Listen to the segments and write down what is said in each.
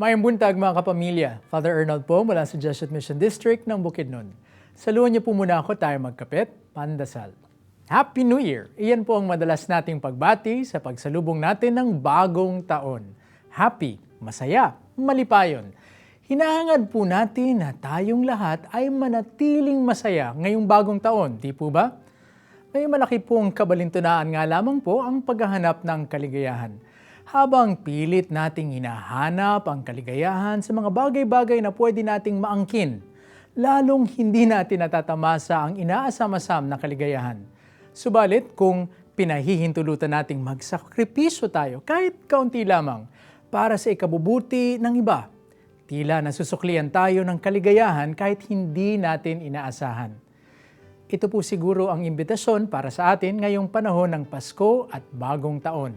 Mayang buntag mga kapamilya. Father Arnold po mula sa Jesuit Mission District ng Bukidnon. Saluhan niyo po muna ako tayo magkapit, pandasal. Happy New Year! Iyan po ang madalas nating pagbati sa pagsalubong natin ng bagong taon. Happy, masaya, malipayon. Hinahangad po natin na tayong lahat ay manatiling masaya ngayong bagong taon, di po ba? May malaki pong kabalintunaan nga lamang po ang paghahanap ng kaligayahan. Habang pilit nating hinahanap ang kaligayahan sa mga bagay-bagay na pwede nating maangkin, lalong hindi natin natatamasa ang inaasam-asam na kaligayahan. Subalit kung pinahihintulutan nating magsakripisyo tayo kahit kaunti lamang para sa ikabubuti ng iba, tila nasusuklian tayo ng kaligayahan kahit hindi natin inaasahan. Ito po siguro ang imbitasyon para sa atin ngayong panahon ng Pasko at Bagong Taon.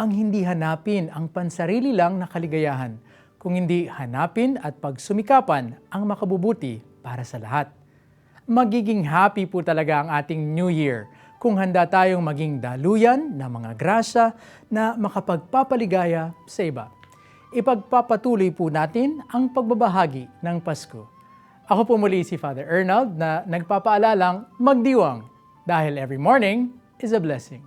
Ang hindi hanapin ang pansarili lang na kaligayahan, kung hindi hanapin at pagsumikapan ang makabubuti para sa lahat. Magiging happy po talaga ang ating New Year kung handa tayong maging daluyan ng mga grasya na makapagpapaligaya sa iba. Ipagpapatuloy po natin ang pagbabahagi ng Pasko. Ako po muli si Father Arnold na nagpapaalalang magdiwang dahil every morning is a blessing.